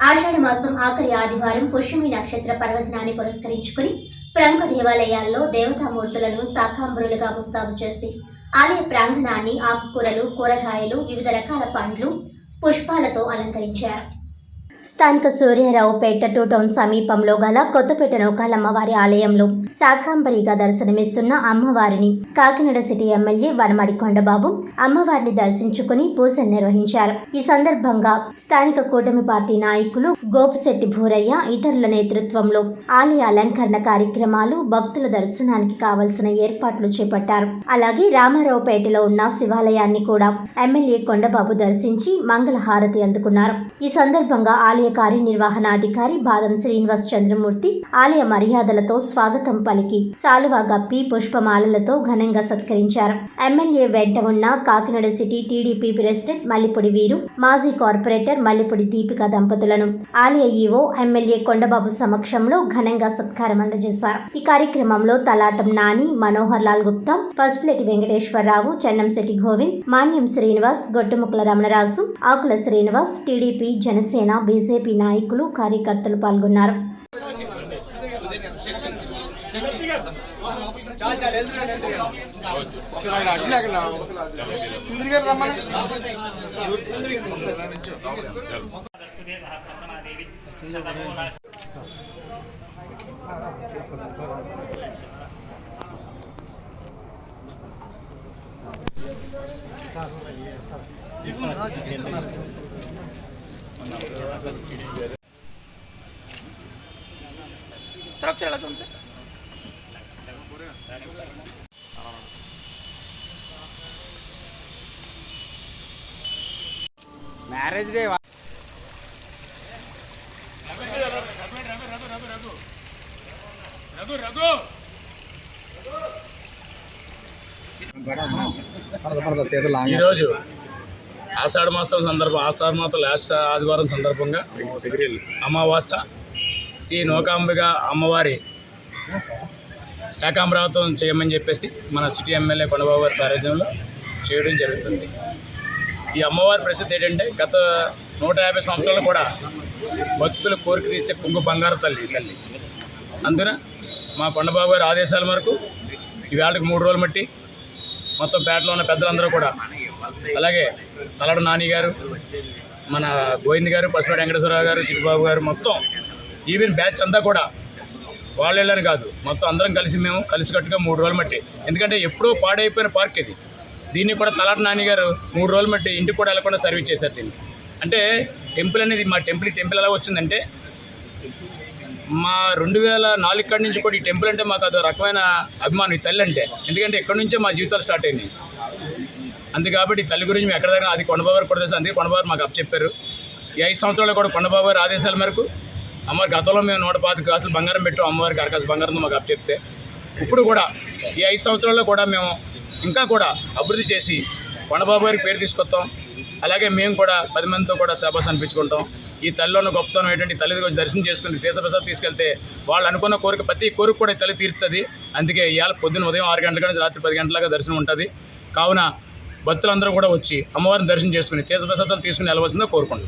ఆషాఢ మాసం ఆఖరి ఆదివారం పుష్యమి నక్షత్ర పర్వదినాన్ని పురస్కరించుకుని ప్రముఖ దేవాలయాల్లో దేవతామూర్తులను శాకాంబరులుగా ముస్తాబు చేసి ఆలయ ప్రాంగణాన్ని ఆకుకూరలు కూరగాయలు వివిధ రకాల పండ్లు పుష్పాలతో అలంకరించారు. స్థానిక సూర్యారావుపేట టూ టౌన్ సమీపంలో గల కొత్తపేట నౌకాలమ్మవారి ఆలయంలో శాకాంబరిగా దర్శనమిస్తున్న అమ్మవారిని కాకినాడ సిటీ ఎమ్మెల్యే వనమడి కొండబాబు అమ్మవారిని దర్శించుకుని పూజలు నిర్వహించారు. ఈ సందర్భంగా స్థానిక కూటమి పార్టీ నాయకులు గోపిశెట్టి భూరయ్య ఇతరుల నేతృత్వంలో ఆలయ అలంకరణ కార్యక్రమాలు భక్తుల దర్శనానికి కావలసిన ఏర్పాట్లు చేపట్టారు. అలాగే రామారావుపేటలో ఉన్న శివాలయాన్ని కూడా ఎమ్మెల్యే కొండబాబు దర్శించి మంగళహారతి అందుకున్నారు. ఈ సందర్భంగా ఆలయ కార్యనిర్వహణాధికారి బాదం శ్రీనివాస్ చంద్రమూర్తి ఆలయ మర్యాదలతో స్వాగతం పలికి సాలువా గప్పి పుష్పమాలలతో ఘనంగా సత్కరించారు. ఎమ్మెల్యే వెంట ఉన్న Kakinada city TDP president Mallipudi Veeru మాజీ కార్పొరేటర్ మల్లిపొడి దీపిక దంపతులను ఆలయ ఈవో ఎమ్మెల్యే కొండబాబు సమక్షంలో ఘనంగా సత్కారం అందజేశారు. ఈ కార్యక్రమంలో తలాటం నాని మనోహర్ లాల్ గుప్తా పసుపులెటి వెంకటేశ్వరరావు చెన్నంశెట్టి గోవింద్ మాన్యం శ్రీనివాస్ గొట్టుముక్కల రమణరాజు ఆకుల శ్రీనివాస్ టీడీపీ జనసేన బీజేపీ నాయకులు కార్యకర్తలు పాల్గొన్నారు. తీసుకున్నారు సార్ ఒకసారి ఎలా చూడండి సార్ మ్యారేజ్ డే ఈరోజు ఆషాఢ మాసం సందర్భం ఆషాఢ మాసం లాస్ట్ ఆదివారం సందర్భంగా అమావాస్య శ్రీ నౌకాంబిక అమ్మవారి శాకాంబరావతం చేయమని చెప్పేసి మన సిటీ ఎమ్మెల్యే కొండబాబు గారి సారథ్యంలో చేయడం జరుగుతుంది. ఈ అమ్మవారి ప్రసిద్ధి ఏంటంటే గత నూట యాభై సంవత్సరాలు కూడా భక్తుల కోరిక తీసే కుంగు బంగారు తల్లి తల్లి. అందున మా కొండబాబు గారి ఆదేశాల మేరకు ఈవేళకి మూడు రోజులు మట్టి మొత్తం పేటలో ఉన్న పెద్దలందరూ కూడా అలాగే తలడు నాని గారు మన గోవింద్ గారు పసుపటి వెంకటేశ్వరరావు గారు చిరుబాబు గారు మొత్తం ఈవెన్ బ్యాచ్ అంతా కూడా వాళ్ళని కాదు. మొత్తం అందరం కలిసి మేము కలిసికట్టుగా మూడు రోజులు మట్టి. ఎందుకంటే ఎప్పుడూ పాడైపోయిన పార్క్ ఇది. దీన్ని కూడా తలాట నాని గారు మూడు రోజులు మట్టి ఇంటికి కూడా వెళ్ళకుండా సర్వీస్ చేశారు దీన్ని. అంటే టెంపుల్ అనేది మా టెంపుల్ టెంపుల్ ఎలా వచ్చిందంటే మా రెండు వేల నాలుగు కాడి నుంచి కూడా ఈ టెంపుల్ అంటే మాకు అదో రకమైన అభిమానం ఈ తల్లి అంటే. ఎందుకంటే ఎక్కడి నుంచే మా జీవితాలు స్టార్ట్ అయినాయి. అందు కాబట్టి తల్లి గురించి మేము ఎక్కడ దగ్గర అది కొండబాబు కూడా తెలుసు. అందుకే కొండబాబు మాకు అప్పచెప్పారు. ఈ ఐదు సంవత్సరాలు కూడా కొండబాబు గారి ఆదేశాల మేరకు అమ్మవారి గతంలో మేము నూట పాతి కాసులు బంగారం పెట్టాం. అమ్మవారికి అరకాసు బంగారంతో మాకు అప్పచెప్తే ఇప్పుడు కూడా ఈ ఐదు సంవత్సరాల్లో కూడా మేము ఇంకా కూడా అభివృద్ధి చేసి కొండబాబు గారికి పేరు తీసుకొస్తాం. అలాగే మేము కూడా పది మందితో కూడా శాబాస్ అనిపించుకుంటాం. ఈ తల్లిలోని గొప్పతనం ఏంటంటే తల్లి వచ్చి దర్శనం చేసుకుని తీర్థప్రసాద్ తీసుకెళ్తే వాళ్ళు అనుకున్న కోరిక ప్రతి కోరిక కూడా తల్లి తీరుతుంది. అందుకే ఇవాళ పొద్దున్న ఉదయం ఆరు గంటల నుంచి రాత్రి పది గంటలగా దర్శనం ఉంటుంది. కావున భక్తులందరూ కూడా వచ్చి అమ్మవారిని దర్శనం చేసుకుని తీర్థప్రసాదం తీసుకుని వెళ్ళవలసిందో కోరుకుంటున్నాను